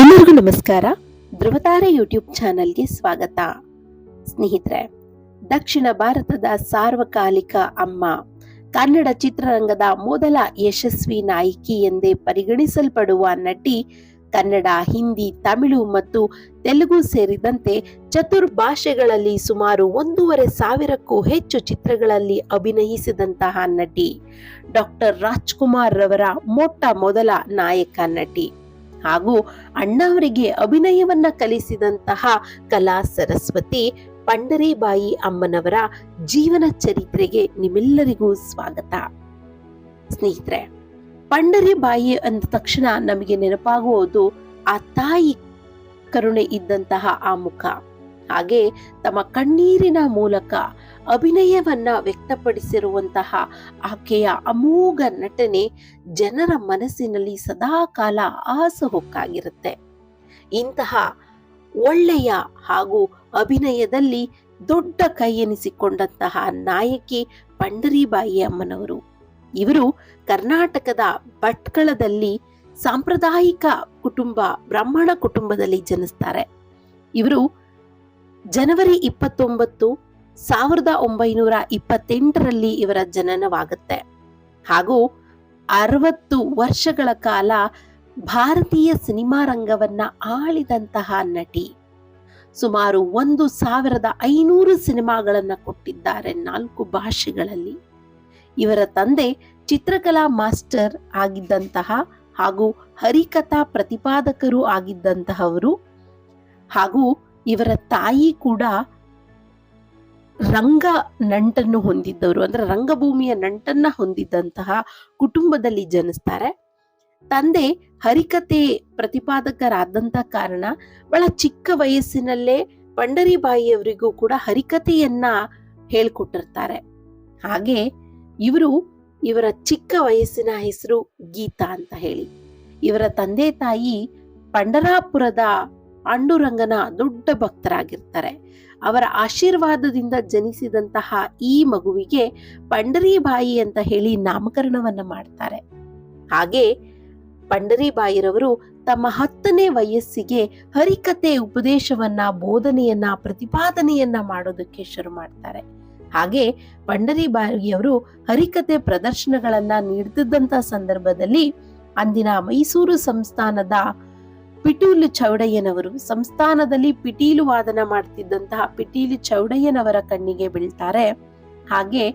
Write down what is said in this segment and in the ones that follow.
ಎಲ್ಲರಿಗೂ ನಮಸ್ಕಾರ. ಧ್ರುವತಾರೆ ಯೂಟ್ಯೂಬ್ ಚಾನಲ್ಗೆ ಸ್ವಾಗತ. ಸ್ನೇಹಿತರೆ, ದಕ್ಷಿಣ ಭಾರತದ ಸಾರ್ವಕಾಲಿಕ ಅಮ್ಮ, ಕನ್ನಡ ಚಿತ್ರರಂಗದ ಮೊದಲ ಯಶಸ್ವಿ ನಾಯಕಿ ಎಂದೇ ಪರಿಗಣಿಸಲ್ಪಡುವ ನಟಿ, ಕನ್ನಡ, ಹಿಂದಿ, ತಮಿಳು ಮತ್ತು ತೆಲುಗು ಸೇರಿದಂತೆ ಚತುರ್ಭಾಷೆಗಳಲ್ಲಿ ಸುಮಾರು ಒಂದೂವರೆ ಸಾವಿರಕ್ಕೂ ಹೆಚ್ಚು ಚಿತ್ರಗಳಲ್ಲಿ ಅಭಿನಯಿಸಿದಂತಹ ನಟಿ, ಡಾಕ್ಟರ್ ರಾಜ್ಕುಮಾರ್ ರವರ ಮೊಟ್ಟ ಮೊದಲ ನಾಯಕ ನಟಿ. ಹಾಗೂ ಅಣ್ಣವರಿಗೆ ಅಭಿನಯವನ್ನ ಕಲಿಸಿದಂತಹ ಕಲಾ ಸರಸ್ವತಿ ಪಂಡರಿಬಾಯಿ ಅಮ್ಮನವರ ಜೀವನ ಚರಿತ್ರೆಗೆ ನಿಮ್ಮೆಲ್ಲರಿಗೂ ಸ್ವಾಗತ. ಸ್ನೇಹಿತರೆ, ಪಂಡರಿಬಾಯಿ ಅಂದ ತಕ್ಷಣ ನಮಗೆ ನೆನಪಾಗುವುದು ಆ ತಾಯಿ ಕರುಣೆ ಇದ್ದಂತಹ ಆ ಮುಖ. ಹಾಗೆ ತಮ್ಮ ಕಣ್ಣೀರಿನ ಮೂಲಕ ಅಭಿನಯವನ್ನ ವ್ಯಕ್ತಪಡಿಸಿರುವಂತಹ ಆಕೆಯ ಅಮೋಘ ನಟನೆ ಜನರ ಮನಸ್ಸಿನಲ್ಲಿ ಸದಾಕಾಲ ಆಸಹೊಕ್ಕಾಗಿರುತ್ತೆ. ಇಂತಹ ಒಳ್ಳೆಯ ಹಾಗೂ ಅಭಿನಯದಲ್ಲಿ ದೊಡ್ಡ ಕೈ ಎನಿಸಿಕೊಂಡಂತಹ ನಾಯಕಿ ಪಂಡರಿಬಾಯಿ ಅಮ್ಮನವರು. ಇವರು ಕರ್ನಾಟಕದ ಭಟ್ಕಳದಲ್ಲಿ ಸಾಂಪ್ರದಾಯಿಕ ಕುಟುಂಬ ಬ್ರಾಹ್ಮಣ ಕುಟುಂಬದಲ್ಲಿ ಜನಿಸ್ತಾರೆ. ಇವರು ಜನವರಿ ಇಪ್ಪತ್ತೊಂಬತ್ತು ಸಾವಿರದ ಒಂಬೈನೂರ ಇಪ್ಪತ್ತೆಂಟರಲ್ಲಿ ಇವರ ಜನನವಾಗುತ್ತೆ. ಹಾಗೂ ಅರವತ್ತು ವರ್ಷಗಳ ಕಾಲ ಭಾರತೀಯ ಸಿನಿಮಾ ರಂಗವನ್ನ ಆಳಿದಂತಹ ನಟಿ ಸುಮಾರು ಒಂದು ಸಾವಿರದ ಐನೂರು ಸಿನಿಮಾಗಳನ್ನ ಕೊಟ್ಟಿದ್ದಾರೆ ನಾಲ್ಕು ಭಾಷೆಗಳಲ್ಲಿ. ಇವರ ತಂದೆ ಚಿತ್ರಕಲಾ ಮಾಸ್ಟರ್ ಆಗಿದ್ದಂತಹ ಹಾಗೂ ಹರಿಕಥಾ ಪ್ರತಿಪಾದಕರು ಆಗಿದ್ದಂತಹವರು ಹಾಗೂ ಇವರ ತಾಯಿ ಕೂಡ ರಂಗ ನಂಟನ್ನು ಹೊಂದಿದ್ದವರು. ಅಂದ್ರೆ ರಂಗಭೂಮಿಯ ನಂಟನ್ನ ಹೊಂದಿದ್ದಂತಹ ಕುಟುಂಬದಲ್ಲಿ ಜನಿಸ್ತಾರೆ. ತಂದೆ ಹರಿಕತೆ ಪ್ರತಿಪಾದಕರಾದಂತ ಕಾರಣ ಬಹಳ ಚಿಕ್ಕ ವಯಸ್ಸಿನಲ್ಲೇ ಪಂಡರಿಬಾಯಿಯವರಿಗೂ ಕೂಡ ಹರಿಕತೆಯನ್ನ ಹೇಳ್ಕೊಟ್ಟಿರ್ತಾರೆ. ಹಾಗೆ ಇವರು ಇವರ ಚಿಕ್ಕ ವಯಸ್ಸಿನ ಹೆಸರು ಗೀತಾ ಅಂತ ಹೇಳಿ. ಇವರ ತಂದೆ ತಾಯಿ ಪಂಡರಾಪುರದ ಪಾಂಡುರಂಗನ ದೊಡ್ಡ ಭಕ್ತರಾಗಿರ್ತಾರೆ. ಅವರ ಆಶೀರ್ವಾದದಿಂದ ಜನಿಸಿದಂತಹ ಈ ಮಗುವಿಗೆ ಪಂಡರಿಬಾಯಿ ಅಂತ ಹೇಳಿ ನಾಮಕರಣವನ್ನ ಮಾಡ್ತಾರೆ. ಹಾಗೆ ಪಂಡರಿಬಾಯಿರವರು ತಮ್ಮ ಹತ್ತನೇ ವಯಸ್ಸಿಗೆ ಹರಿಕತೆ ಉಪದೇಶವನ್ನ, ಬೋಧನೆಯನ್ನ, ಪ್ರತಿಪಾದನೆಯನ್ನ ಮಾಡೋದಕ್ಕೆ ಶುರು ಮಾಡ್ತಾರೆ. ಹಾಗೆ ಪಂಡರಿಬಾಯಿಯವರು ಹರಿಕತೆ ಪ್ರದರ್ಶನಗಳನ್ನ ನೀಡುತ್ತಿದ್ದಂತ ಸಂದರ್ಭದಲ್ಲಿ ಅಂದಿನ ಮೈಸೂರು ಸಂಸ್ಥಾನದ ಪಿಟೀಲು ಚೌಡಯ್ಯನವರು ಸಂಸ್ಥಾನದಲ್ಲಿ ಪಿಟೀಲು ವಾದನ ಮಾಡ್ತಿದ್ದಂತಹ ಪಿಟೀಲು ಚೌಡಯ್ಯನವರ ಕಣ್ಣಿಗೆ ಬೀಳ್ತಾರೆ. ಹಾಗೆ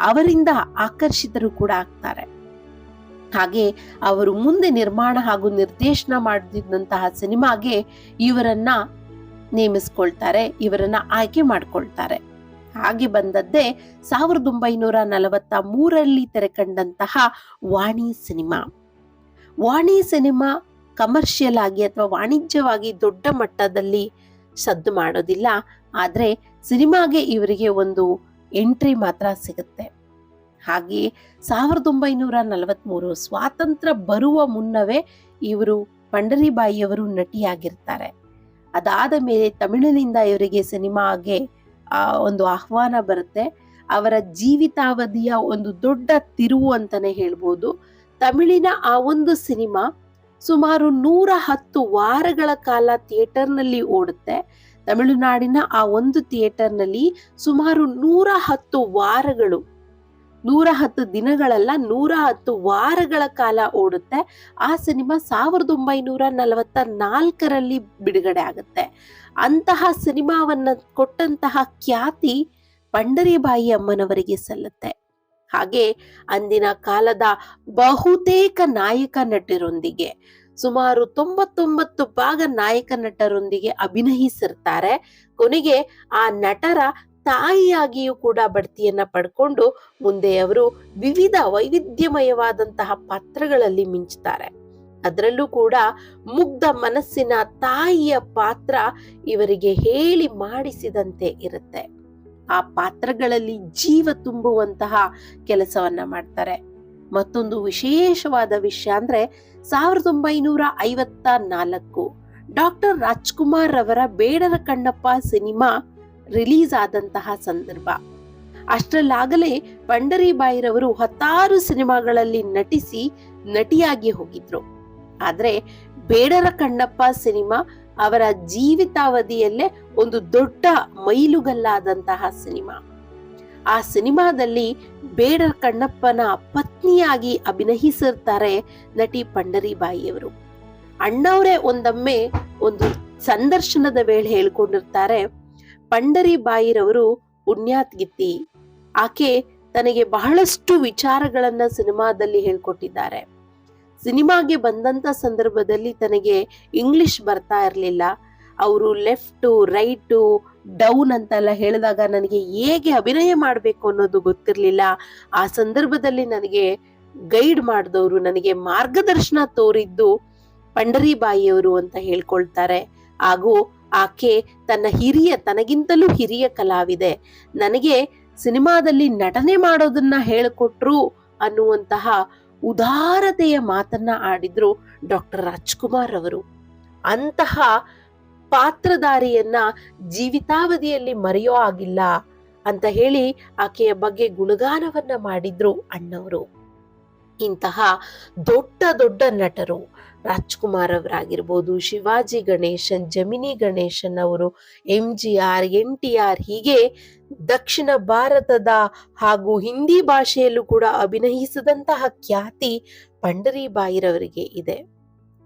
ಅವರಿಂದ ಆಕರ್ಷಿತರು ಕೂಡ ಆಗ್ತಾರೆ. ಹಾಗೆ ಅವರು ಮುಂದೆ ನಿರ್ಮಾಣ ಹಾಗೂ ನಿರ್ದೇಶನ ಮಾಡುತ್ತಿದ್ದಂತಹ ಸಿನಿಮಾಗೆ ಇವರನ್ನ ನೇಮಿಸ್ಕೊಳ್ತಾರೆ, ಇವರನ್ನ ಆಯ್ಕೆ ಮಾಡ್ಕೊಳ್ತಾರೆ. ಹಾಗೆ ಬಂದದ್ದೇ ಸಾವಿರದ ಒಂಬೈನೂರ ನಲವತ್ತ ಮೂರಲ್ಲಿ ತೆರೆಕಂಡಂತಹ Vani cinema. Vani cinema commercial ಆಗಿ ಅಥವಾ ವಾಣಿಜ್ಯವಾಗಿ ದೊಡ್ಡ ಮಟ್ಟದಲ್ಲಿ ಸದ್ದು ಮಾಡೋದಿಲ್ಲ. ಆದರೆ ಸಿನಿಮಾಗೆ ಇವರಿಗೆ ಒಂದು ಎಂಟ್ರಿ ಮಾತ್ರ ಸಿಗುತ್ತೆ. ಹಾಗೆ ಸಾವಿರದ ಒಂಬೈನೂರ ನಲವತ್ಮೂರು ಸ್ವಾತಂತ್ರ್ಯ ಬರುವ ಮುನ್ನವೇ ಇವರು ಪಂಡರಿಬಾಯಿಯವರು ನಟಿಯಾಗಿರ್ತಾರೆ. ಅದಾದ ಮೇಲೆ ತಮಿಳಿನಿಂದ ಇವರಿಗೆ ಸಿನಿಮಾಗೆ ಒಂದು ಆಹ್ವಾನ ಬರುತ್ತೆ. ಅವರ ಜೀವಿತಾವಧಿಯ ಒಂದು ದೊಡ್ಡ ತಿರುವು ಅಂತಾನೆ ಹೇಳ್ಬೋದು. ತಮಿಳಿನ ಆ ಒಂದು ಸಿನಿಮಾ ಸುಮಾರು ನೂರ ಹತ್ತು ವಾರಗಳ ಕಾಲ ಥಿಯೇಟರ್ನಲ್ಲಿ ಓಡುತ್ತೆ. ತಮಿಳುನಾಡಿನ ಆ ಒಂದು ಥಿಯೇಟರ್ನಲ್ಲಿ ಸುಮಾರು ನೂರ ಹತ್ತು ವಾರಗಳು, ನೂರ ಹತ್ತು ದಿನಗಳಲ್ಲ, ನೂರ ಹತ್ತು ವಾರಗಳ ಕಾಲ ಓಡುತ್ತೆ. ಆ ಸಿನಿಮಾ ಸಾವಿರದ ಒಂಬೈನೂರ ನಲವತ್ತ ನಾಲ್ಕರಲ್ಲಿ ಬಿಡುಗಡೆ ಆಗುತ್ತೆ. ಅಂತಹ ಸಿನಿಮಾವನ್ನ ಕೊಟ್ಟಂತಹ ಖ್ಯಾತಿ ಪಂಡರಿಬಾಯಿ ಅಮ್ಮನವರಿಗೆ ಸಲ್ಲುತ್ತೆ. ಹಾಗೆ ಅಂದಿನ ಕಾಲದ ಬಹುತೇಕ ನಾಯಕ ನಟರೊಂದಿಗೆ, ಸುಮಾರು ತೊಂಬತ್ತೊಂಬತ್ತು ಭಾಗ ನಾಯಕ ನಟರೊಂದಿಗೆ ಅಭಿನಯಿಸಿರ್ತಾರೆ. ಕೊನೆಗೆ ಆ ನಟರ ತಾಯಿಯಾಗಿಯೂ ಕೂಡ ಬಡ್ತಿಯನ್ನ ಪಡ್ಕೊಂಡು ಮುಂದೆ ಅವರು ವಿವಿಧ ವೈವಿಧ್ಯಮಯವಾದಂತಹ ಪಾತ್ರಗಳಲ್ಲಿ ಮಿಂಚುತ್ತಾರೆ ಅದರಲ್ಲೂ ಕೂಡ ಮುಗ್ಧ ಮನಸ್ಸಿನ ತಾಯಿಯ ಪಾತ್ರ ಇವರಿಗೆ ಹೇಳಿ ಮಾಡಿಸಿದಂತೆ ಇರುತ್ತೆ. ಆ ಪಾತ್ರಗಳಲ್ಲಿ ಜೀವ ತುಂಬುವಂತಹ ಕೆಲಸವನ್ನ ಮಾಡ್ತಾರೆ. ಮತ್ತೊಂದು ವಿಶೇಷವಾದ ವಿಷಯ ಅಂದ್ರೆ ಸಾವಿರದ ಒಂಬೈನೂರ ಐವತ್ತ ನಾಲ್ಕು ಡಾಕ್ಟರ್ ರಾಜ್ಕುಮಾರ್ ಅವರ ಬೇಡರ ಕಣ್ಣಪ್ಪ ಸಿನಿಮಾ ರಿಲೀಸ್ ಆದಂತಹ ಸಂದರ್ಭ. ಅಷ್ಟರಲ್ಲಾಗಲೇ ಪಂಡರಿಬಾಯಿರವರು ಹತ್ತಾರು ಸಿನಿಮಾಗಳಲ್ಲಿ ನಟಿಸಿ ನಟಿಯಾಗಿ ಹೋಗಿದ್ರು. ಆದ್ರೆ ಬೇಡರ ಕಣ್ಣಪ್ಪ ಸಿನಿಮಾ ಅವರ ಜೀವಿತಾವಧಿಯಲ್ಲೇ ಒಂದು ದೊಡ್ಡ ಮೈಲುಗಲ್ಲಾದಂತಹ ಸಿನಿಮಾ. ಆ ಸಿನಿಮಾದಲ್ಲಿ ಬೇಡರ್ ಕಣ್ಣಪ್ಪನ ಪತ್ನಿಯಾಗಿ ಅಭಿನಯಿಸಿರ್ತಾರೆ ನಟಿ ಪಂಡರಿಬಾಯಿಯವರು. ಅಣ್ಣವರೇ ಒಂದೊಮ್ಮೆ ಒಂದು ಸಂದರ್ಶನದ ವೇಳೆ ಹೇಳ್ಕೊಂಡಿರ್ತಾರೆ, ಪಂಡರಿಬಾಯಿರವರು ಪುಣ್ಯಾತ್ಗಿತ್ತಿ ಆಕೆ ತನಗೆ ಬಹಳಷ್ಟು ವಿಚಾರಗಳನ್ನ ಸಿನಿಮಾದಲ್ಲಿ ಹೇಳ್ಕೊಟ್ಟಿದ್ದಾರೆ. ಸಿನಿಮಾಗೆ ಬಂದಂಥ ಸಂದರ್ಭದಲ್ಲಿ ತನಗೆ ಇಂಗ್ಲಿಷ್ ಬರ್ತಾ ಇರಲಿಲ್ಲ. ಅವರು ಲೆಫ್ಟು ರೈಟು ಡೌನ್ ಅಂತೆಲ್ಲ ಹೇಳಿದಾಗ ನನಗೆ ಹೇಗೆ ಅಭಿನಯ ಮಾಡಬೇಕು ಅನ್ನೋದು ಗೊತ್ತಿರಲಿಲ್ಲ. ಆ ಸಂದರ್ಭದಲ್ಲಿ ನನಗೆ ಗೈಡ್ ಮಾಡಿದವರು, ನನಗೆ ಮಾರ್ಗದರ್ಶನ ತೋರಿದ್ದು ಪಂಡರಿಬಾಯಿಯವರು ಅಂತ ಹೇಳ್ಕೊಳ್ತಾರೆ. ಹಾಗೂ ಆಕೆ ತನ್ನ ಹಿರಿಯ, ತನಗಿಂತಲೂ ಹಿರಿಯ ಕಲಾವಿದೆ. ನನಗೆ ಸಿನಿಮಾದಲ್ಲಿ ನಟನೆ ಮಾಡೋದನ್ನ ಹೇಳಿಕೊಟ್ರು ಅನ್ನುವಂತಹ ಉದಾರತೆಯ ಮಾತನ್ನ ಆಡಿದ್ರು ಡಾಕ್ಟರ್ ರಾಜ್ಕುಮಾರ್ ಅವರು. ಅಂತಹ ಪಾತ್ರಧಾರಿಯನ್ನ ಜೀವಿತಾವಧಿಯಲ್ಲಿ ಮರೆಯೋ ಆಗಿಲ್ಲ ಅಂತ ಹೇಳಿ ಆಕೆಯ ಬಗ್ಗೆ ಗುಣಗಾನವನ್ನ ಮಾಡಿದ್ರು ಅಣ್ಣವರು. ಇಂತಹ ದೊಡ್ಡ ದೊಡ್ಡ ನಟರು. ರಾಜ್ಕುಮಾರ್ ಅವರಾಗಿರ್ಬೋದು, ಶಿವಾಜಿ ಗಣೇಶನ್, ಜಮಿನಿ ಗಣೇಶನ್ ಅವರು, M G R, N T R ಹೀಗೆ ದಕ್ಷಿಣ ಭಾರತದ ಹಾಗೂ ಹಿಂದಿ ಭಾಷೆಯಲ್ಲೂ ಕೂಡ ಅಭಿನಯಿಸಿದಂತಹ ಖ್ಯಾತಿ ಪಂಡರಿಬಾಯಿರವರಿಗೆ ಇದೆ.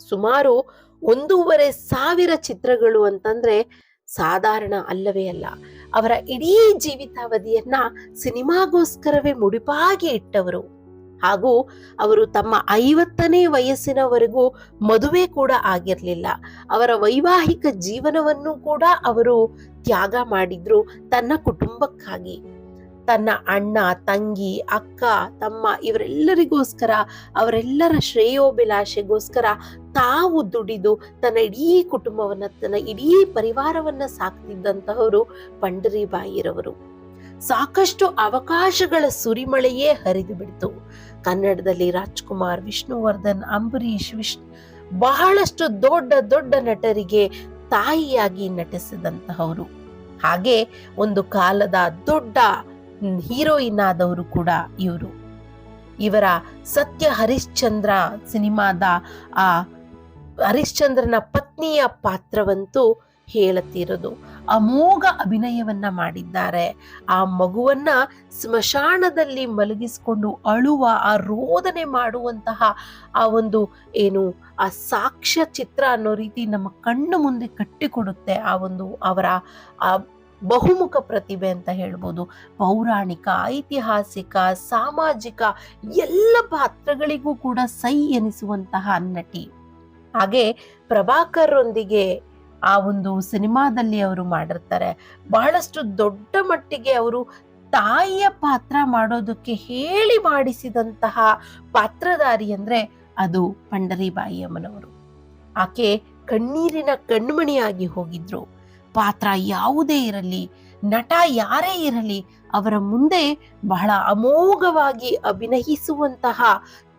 ಸುಮಾರು ಒಂದೂವರೆ ಸಾವಿರ ಚಿತ್ರಗಳು ಅಂತಂದ್ರೆ ಸಾಧಾರಣ ಅಲ್ಲವೇ ಅಲ್ಲ. ಅವರ ಇಡೀ ಜೀವಿತಾವಧಿಯನ್ನ ಸಿನಿಮಾಗೋಸ್ಕರವೇ ಮುಡಿಪಾಗಿ ಇಟ್ಟವರು. ಹಾಗೂ ಅವರು ತಮ್ಮ ಐವತ್ತನೇ ವಯಸ್ಸಿನವರೆಗೂ ಮದುವೆ ಕೂಡ ಆಗಿರಲಿಲ್ಲ. ಅವರ ವೈವಾಹಿಕ ಜೀವನವನ್ನು ಕೂಡ ಅವರು ತ್ಯಾಗ ಮಾಡಿದ್ರು ತನ್ನ ಕುಟುಂಬಕ್ಕಾಗಿ. ತನ್ನ ಅಣ್ಣ, ತಂಗಿ, ಅಕ್ಕ, ತಮ್ಮ ಇವರೆಲ್ಲರಿಗೋಸ್ಕರ, ಅವರೆಲ್ಲರ ಶ್ರೇಯೋಭಿಲಾಷೆಗೋಸ್ಕರ ತಾವು ದುಡಿದು ತನ್ನ ಇಡೀ ಕುಟುಂಬವನ್ನು, ತನ್ನ ಇಡೀ ಪರಿವಾರವನ್ನು ಸಾಕ್ತಿದ್ದಂತಹವರು ಪಂಡರಿಬಾಯಿರವರು ಸಾಕಷ್ಟು ಅವಕಾಶಗಳ ಸುರಿಮಳೆಯೇ ಹರಿದು ಬಿಡ್ತು. ಕನ್ನಡದಲ್ಲಿ ರಾಜ್ಕುಮಾರ್, ವಿಷ್ಣುವರ್ಧನ್, ಅಂಬರೀಷ್ ವಿಶ್ ಬಹಳಷ್ಟು ದೊಡ್ಡ ದೊಡ್ಡ ನಟರಿಗೆ ತಾಯಿಯಾಗಿ ನಟಿಸಿದಂತಹವರು. ಹಾಗೆ ಒಂದು ಕಾಲದ ದೊಡ್ಡ ಹೀರೋಯಿನ್ ಆದವರು ಕೂಡ ಇವರು. ಇವರ ಸತ್ಯ ಹರಿಶ್ಚಂದ್ರ ಸಿನಿಮಾದ ಆ ಹರಿಶ್ಚಂದ್ರನ ಪತ್ನಿಯ ಪಾತ್ರವಂತೂ ಹೇಳುತ್ತಿರೋದು ಅಮೋಘ ಅಭಿನಯವನ್ನ ಮಾಡಿದ್ದಾರೆ. ಆ ಮಗುವನ್ನ ಸ್ಮಶಾನದಲ್ಲಿ ಮಲಗಿಸಿಕೊಂಡು ಅಳುವ, ಆ ರೋದನೆ ಮಾಡುವಂತಹ ಆ ಒಂದು ಏನು, ಆ ಸಾಕ್ಷ್ಯ ಚಿತ್ರ ಅನ್ನೋ ರೀತಿ ನಮ್ಮ ಕಣ್ಣು ಮುಂದೆ ಕಟ್ಟಿಕೊಡುತ್ತೆ. ಆ ಒಂದು ಅವರ, ಆ ಬಹುಮುಖ ಪ್ರತಿಭೆ ಅಂತ ಹೇಳ್ಬೋದು. ಪೌರಾಣಿಕ, ಐತಿಹಾಸಿಕ, ಸಾಮಾಜಿಕ ಎಲ್ಲ ಪಾತ್ರಗಳಿಗೂ ಕೂಡ ಸೈ ಎನಿಸುವಂತಹ ನಟಿ. ಹಾಗೆ ಪ್ರಭಾಕರ್ರೊಂದಿಗೆ ಆ ಒಂದು ಸಿನಿಮಾದಲ್ಲಿ ಅವರು ಮಾಡಿರ್ತಾರೆ. ಬಹಳಷ್ಟು ದೊಡ್ಡ ಮಟ್ಟಿಗೆ ಅವರು ತಾಯಿಯ ಪಾತ್ರ ಮಾಡೋದಕ್ಕೆ ಹೇಳಿ ಮಾಡಿಸಿದಂತಹ ಪಾತ್ರಧಾರಿ ಅಂದ್ರೆ ಅದು ಪಂಡರಿಬಾಯಿ ಅಮ್ಮನವರು ಆಕೆ ಕಣ್ಣೀರಿನ ಕಣ್ಮಣಿಯಾಗಿ ಹೋಗಿದ್ರು. ಪಾತ್ರ ಯಾವುದೇ ಇರಲಿ, ನಟ ಯಾರೇ ಇರಲಿ, ಅವರ ಮುಂದೆ ಬಹಳ ಅಮೋಘವಾಗಿ ಅಭಿನಯಿಸುವಂತಹ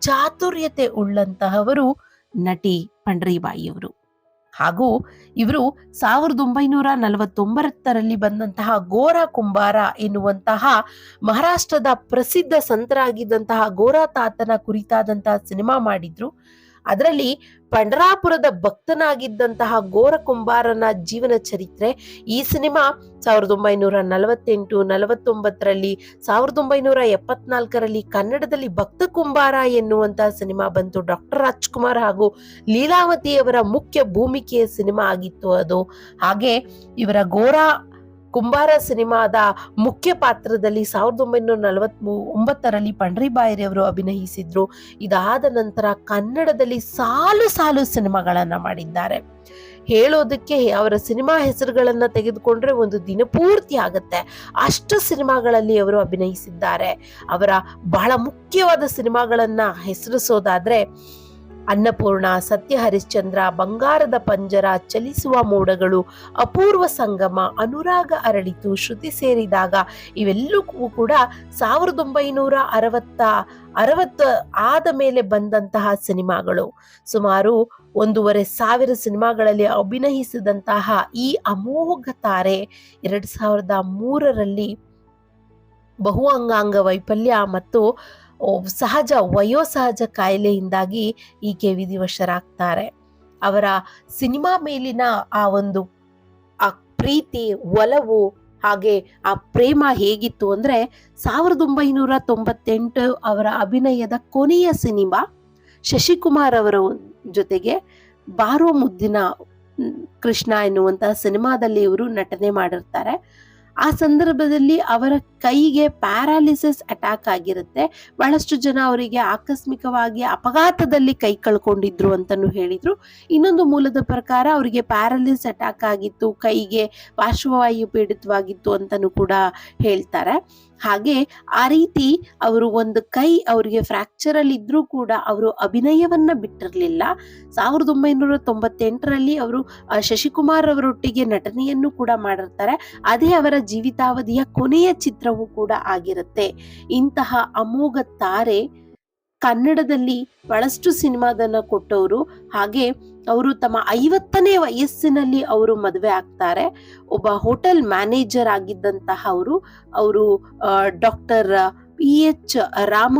ಚಾತುರ್ಯತೆ ಉಳ್ಳಂತಹವರು ನಟಿ ಪಂಡ್ರಿಬಾಯಿಯವರು. ಹಾಗೂ ಇವರು ಸಾವಿರದ ಒಂಬೈನೂರ ನಲವತ್ತೊಂಬತ್ತರಲ್ಲಿ ಬಂದಂತಹ ಗೋರ ಕುಂಬಾರ ಎನ್ನುವಂತಹ ಮಹಾರಾಷ್ಟ್ರದ ಪ್ರಸಿದ್ಧ ಸಂತರಾಗಿದ್ದಂತಹ ಗೋರ ತಾತನ ಕುರಿತಾದಂತಹ ಸಿನಿಮಾ ಮಾಡಿದ್ರು. ಅದರಲ್ಲಿ ಪಂಡರಾಪುರದ ಭಕ್ತನಾಗಿದ್ದಂತಹ ಗೋರ ಕುಂಬಾರನ ಜೀವನ ಚರಿತ್ರೆ ಈ ಸಿನಿಮಾ ಸಾವಿರದ ಒಂಬೈನೂರ ನಲವತ್ತೆಂಟು, ನಲವತ್ತೊಂಬತ್ತರಲ್ಲಿ, ಸಾವಿರದ ಒಂಬೈನೂರ ಎಪ್ಪತ್ನಾಲ್ಕರಲ್ಲಿ ಕನ್ನಡದಲ್ಲಿ ಭಕ್ತ ಕುಂಬಾರ ಎನ್ನುವಂತಹ ಸಿನಿಮಾ ಬಂತು. ಡಾಕ್ಟರ್ ರಾಜ್ಕುಮಾರ್ ಹಾಗೂ ಲೀಲಾವತಿಯವರ ಮುಖ್ಯ ಭೂಮಿಕೆಯ ಸಿನಿಮಾ ಆಗಿತ್ತು ಅದು. ಹಾಗೆ ಇವರ ಗೋರಾ ಕುಂಬಾರ ಸಿನಿಮಾದ ಮುಖ್ಯ ಪಾತ್ರದಲ್ಲಿ ಸಾವಿರದ ಒಂಬೈನೂರ ನಲವತ್ ಒಂಬತ್ತರಲ್ಲಿ ಪಂಡ್ರಿಬಾಯಿರಿ ಅವರು ಅಭಿನಯಿಸಿದ್ರು. ಇದಾದ ನಂತರ ಕನ್ನಡದಲ್ಲಿ ಸಾಲು ಸಾಲು ಸಿನಿಮಾಗಳನ್ನ ಮಾಡಿದ್ದಾರೆ. ಹೇಳೋದಕ್ಕೆ ಅವರ ಸಿನಿಮಾ ಹೆಸರುಗಳನ್ನ ತೆಗೆದುಕೊಂಡ್ರೆ ಒಂದು ದಿನ ಪೂರ್ತಿ ಆಗುತ್ತೆ. ಅಷ್ಟು ಸಿನಿಮಾಗಳಲ್ಲಿ ಅವರು ಅಭಿನಯಿಸಿದ್ದಾರೆ. ಅವರ ಬಹಳ ಮುಖ್ಯವಾದ ಸಿನಿಮಾಗಳನ್ನ ಹೆಸರಿಸೋದಾದ್ರೆ ಅನ್ನಪೂರ್ಣ ಸತ್ಯ ಹರಿಶ್ಚಂದ್ರ ಬಂಗಾರದ ಪಂಜರ, ಚಲಿಸುವ ಮೋಡಗಳು, ಅಪೂರ್ವ ಸಂಗಮ, ಅನುರಾಗ ಅರಳಿತು, ಶ್ರುತಿ ಸೇರಿದಾಗ ಇವೆಲ್ಲಕ್ಕೂ ಕೂಡ ಸಾವಿರದ ಒಂಬೈನೂರ ಅರವತ್ತ, ಅರವತ್ತು ಆದ ಮೇಲೆ ಬಂದಂತಹ ಸಿನಿಮಾಗಳು. ಸುಮಾರು ಒಂದೂವರೆ ಸಾವಿರ ಸಿನಿಮಾಗಳಲ್ಲಿ ಅಭಿನಯಿಸಿದಂತಹ ಈ ಅಮೋಘ ತಾರೆ ಎರಡು ಸಾವಿರದ ಮೂರರಲ್ಲಿ ಬಹು ಅಂಗಾಂಗ ವೈಫಲ್ಯ ಮತ್ತು ಸಹಜ, ವಯೋಸಹಜ ಕಾಯಿಲೆಯಿಂದಾಗಿ ಈಕೆ ವಿಧಿವಶರಾಗ್ತಾರೆ. ಅವರ ಸಿನಿಮಾ ಮೇಲಿನ ಆ ಒಂದು ಆ ಪ್ರೀತಿ, ಒಲವು, ಹಾಗೆ ಆ ಪ್ರೇಮ ಹೇಗಿತ್ತು ಅಂದ್ರೆ ಸಾವಿರದ ಒಂಬೈನೂರ ತೊಂಬತ್ತೆಂಟು ಅವರ ಅಭಿನಯದ ಕೊನೆಯ ಸಿನಿಮಾ ಶಶಿಕುಮಾರ್ ಅವರ ಜೊತೆಗೆ ಬಾರೋ ಮುದ್ದಿನ ಕೃಷ್ಣ ಎನ್ನುವಂತಹ ಸಿನಿಮಾದಲ್ಲಿ ಇವರು ನಟನೆ ಮಾಡಿರ್ತಾರೆ. ಆ ಸಂದರ್ಭದಲ್ಲಿ ಅವರ ಕೈಗೆ ಪ್ಯಾರಾಲಿಸಿಸ್ ಅಟ್ಯಾಕ್ ಆಗಿರುತ್ತೆ. ಬಹಳಷ್ಟು ಜನ ಅವರಿಗೆ ಆಕಸ್ಮಿಕವಾಗಿ ಅಪಘಾತದಲ್ಲಿ ಕೈ ಕಳ್ಕೊಂಡಿದ್ರು ಅಂತಾನು ಹೇಳಿದ್ರು. ಇನ್ನೊಂದು ಮೂಲದ ಪ್ರಕಾರ ಅವರಿಗೆ ಪ್ಯಾರಾಲಿಸ್ ಅಟ್ಯಾಕ್ ಆಗಿತ್ತು, ಕೈಗೆ ಪಾರ್ಶ್ವವಾಯು ಪೀಡಿತವಾಗಿತ್ತು ಅಂತಾನು ಕೂಡ ಹೇಳ್ತಾರೆ. ಹಾಗೆ ಆ ರೀತಿ ಅವರು ಒಂದು ಕೈ ಅವರಿಗೆ ಫ್ರಾಕ್ಚರ್ ಅಲ್ಲಿ ಇದ್ರೂ ಕೂಡ ಅವರು ಅಭಿನಯವನ್ನ ಬಿಟ್ಟಿರಲಿಲ್ಲ. ಸಾವಿರದ ಒಂಬೈನೂರ ತೊಂಬತ್ತೆಂಟರಲ್ಲಿ ಅವರು ಶಶಿಕುಮಾರ್ ಅವರೊಟ್ಟಿಗೆ ನಟನೆಯನ್ನು ಕೂಡ ಮಾಡಿರ್ತಾರೆ. ಅದೇ ಅವರ ಜೀವಿತಾವಧಿಯ ಕೊನೆಯ ಚಿತ್ರವೂ ಕೂಡ ಆಗಿರುತ್ತೆ. ಇಂತಹ ಅಮೋಘ ತಾರೆ ಕನ್ನಡದಲ್ಲಿ ಬಹಳಷ್ಟು ಸಿನಿಮಾದನ್ನ ಕೊಟ್ಟವರು. ಹಾಗೆ ಅವರು ತಮ್ಮ ಐವತ್ತನೇ ವಯಸ್ಸಿನಲ್ಲಿ ಅವರು ಮದುವೆ ಆಗ್ತಾರೆ. ಒಬ್ಬ ಹೋಟೆಲ್ ಮ್ಯಾನೇಜರ್ ಆಗಿದ್ದಂತಹ ಅವರು ಅವರು doctor, P H Rama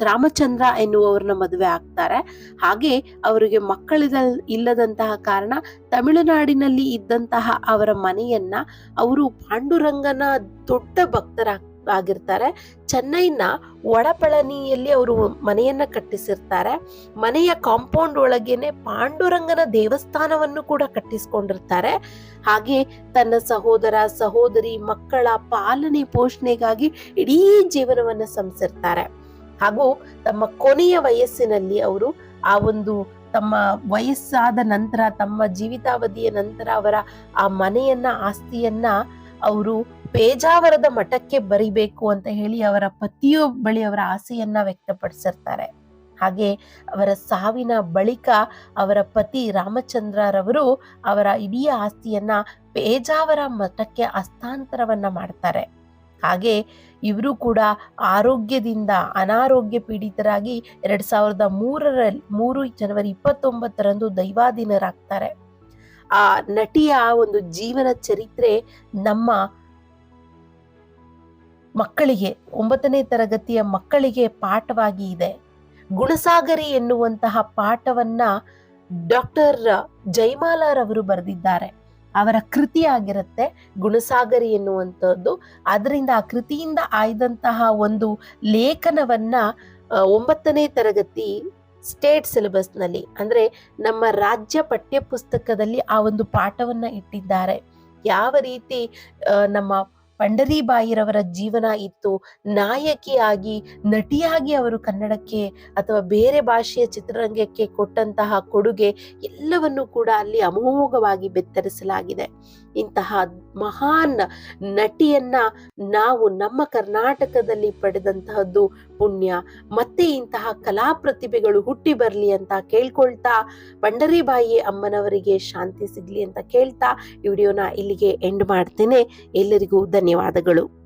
Ramachandra ಎನ್ನುವವ್ರನ್ನ ಮದುವೆ ಆಗ್ತಾರೆ. ಹಾಗೆ ಅವರಿಗೆ ಮಕ್ಕಳಿದ ಇಲ್ಲದಂತಹ ಕಾರಣ ತಮಿಳುನಾಡಿನಲ್ಲಿ ಇದ್ದಂತಹ ಅವರ ಮನೆಯನ್ನ ಅವರು ಪಾಂಡುರಂಗನ ದೊಡ್ಡ ಭಕ್ತರಾಗಿರ್ತಾರೆ ಚೆನ್ನೈನ ಒಳಪಳನಿಯಲ್ಲಿ ಅವರು ಮನೆಯನ್ನ ಕಟ್ಟಿಸಿರ್ತಾರೆ. ಮನೆಯ ಕಾಂಪೌಂಡ್ ಒಳಗೇನೆ ಪಾಂಡುರಂಗನ ದೇವಸ್ಥಾನವನ್ನು ಕೂಡ ಕಟ್ಟಿಸ್ಕೊಂಡಿರ್ತಾರೆ. ಹಾಗೆ ತನ್ನ ಸಹೋದರ, ಸಹೋದರಿ ಮಕ್ಕಳ ಪಾಲನೆ ಪೋಷಣೆಗಾಗಿ ಇಡೀ ಜೀವನವನ್ನ ಸಂಸಿರ್ತಾರೆ ಹಾಗೂ ತಮ್ಮ ಕೊನೆಯ ವಯಸ್ಸಿನಲ್ಲಿ ಅವರು ಆ ಒಂದು ತಮ್ಮ ವಯಸ್ಸಾದ ನಂತರ, ತಮ್ಮ ಜೀವಿತಾವಧಿಯ ನಂತರ ಅವರ ಆ ಮನೆಯನ್ನ, ಆಸ್ತಿಯನ್ನ ಅವರು ಪೇಜಾವರದ ಮಠಕ್ಕೆ ಬರಿಬೇಕು ಅಂತ ಹೇಳಿ ಅವರ ಪತಿಯ ಬಳಿ ಅವರ ಆಸೆಯನ್ನ ವ್ಯಕ್ತಪಡಿಸಿರ್ತಾರೆ. ಹಾಗೆ ಅವರ ಸಾವಿನ ಬಳಿಕ ಅವರ ಪತಿ ರಾಮಚಂದ್ರರವರು ಅವರ ಇಡೀ ಆಸ್ತಿಯನ್ನ ಪೇಜಾವರ ಮಠಕ್ಕೆ ಹಸ್ತಾಂತರವನ್ನ ಮಾಡ್ತಾರೆ. ಹಾಗೆ ಇವರು ಕೂಡ ಆರೋಗ್ಯದಿಂದ ಅನಾರೋಗ್ಯ ಪೀಡಿತರಾಗಿ ಎರಡು ಸಾವಿರದ ಮೂರರಲ್ಲಿ ಮೂರು ಜನವರಿ ಇಪ್ಪತ್ತೊಂಬತ್ತರಂದು ದೈವಾಧೀನರಾಗ್ತಾರೆ. ಆ ನಟಿಯ ಒಂದು ಜೀವನ ಚರಿತ್ರೆ ನಮ್ಮ ಮಕ್ಕಳಿಗೆ, ಒಂಬತ್ತನೇ ತರಗತಿಯ ಮಕ್ಕಳಿಗೆ ಪಾಠವಾಗಿ ಇದೆ. ಗುಣಸಾಗರಿ ಎನ್ನುವಂತಹ ಪಾಠವನ್ನ ಡಾಕ್ಟರ್ ಜೈಮಾಲಾರವರು ಬರೆದಿದ್ದಾರೆ. ಅವರ ಕೃತಿ ಆಗಿರುತ್ತೆ ಗುಣಸಾಗರಿ ಎನ್ನುವಂಥದ್ದು. ಅದರಿಂದ ಆ ಕೃತಿಯಿಂದ ಆಯ್ದಂತಹ ಒಂದು ಲೇಖನವನ್ನ ಒಂಬತ್ತನೇ ತರಗತಿ ಸ್ಟೇಟ್ ಸಿಲೆಬಸ್ನಲ್ಲಿ, ಅಂದ್ರೆ ನಮ್ಮ ರಾಜ್ಯ ಪಠ್ಯ ಪುಸ್ತಕದಲ್ಲಿ ಆ ಒಂದು ಪಾಠವನ್ನ ಇಟ್ಟಿದ್ದಾರೆ. ಯಾವ ರೀತಿ ನಮ್ಮ ಪಂಡರಿಬಾಯಿರವರ ಜೀವನ ಇತ್ತು. ನಾಯಕಿಯಾಗಿ, ನಟಿಯಾಗಿ ಅವರು ಕನ್ನಡಕ್ಕೆ ಅಥವಾ ಬೇರೆ ಭಾಷೆಯ ಚಿತ್ರರಂಗಕ್ಕೆ ಕೊಟ್ಟಂತಹ ಕೊಡುಗೆ ಎಲ್ಲವನ್ನು ಕೂಡ ಅಲ್ಲಿ ಅಮೋಘವಾಗಿ ಬೆತ್ತರಿಸಲಾಗಿದೆ. ಇಂತಹ ಮಹಾನ್ ನಟಿಯನ್ನ ನಾವು ನಮ್ಮ ಕರ್ನಾಟಕದಲ್ಲಿ ಪಡೆದಂತಹದ್ದು ಪುಣ್ಯ. ಮತ್ತೆ ಇಂತಹ ಕಲಾ ಪ್ರತಿಭೆಗಳು ಹುಟ್ಟಿ ಬರಲಿ ಅಂತ ಕೇಳ್ಕೊಳ್ತಾ, ಪಂಡರಿಬಾಯಿ ಅಮ್ಮನವರಿಗೆ ಶಾಂತಿ ಸಿಗ್ಲಿ ಅಂತ ಕೇಳ್ತಾ ವಿಡಿಯೋನ ಇಲ್ಲಿಗೆ ಎಂಡ್ ಮಾಡ್ತೇನೆ. ಎಲ್ಲರಿಗೂ ಧನ್ಯವಾದಗಳು.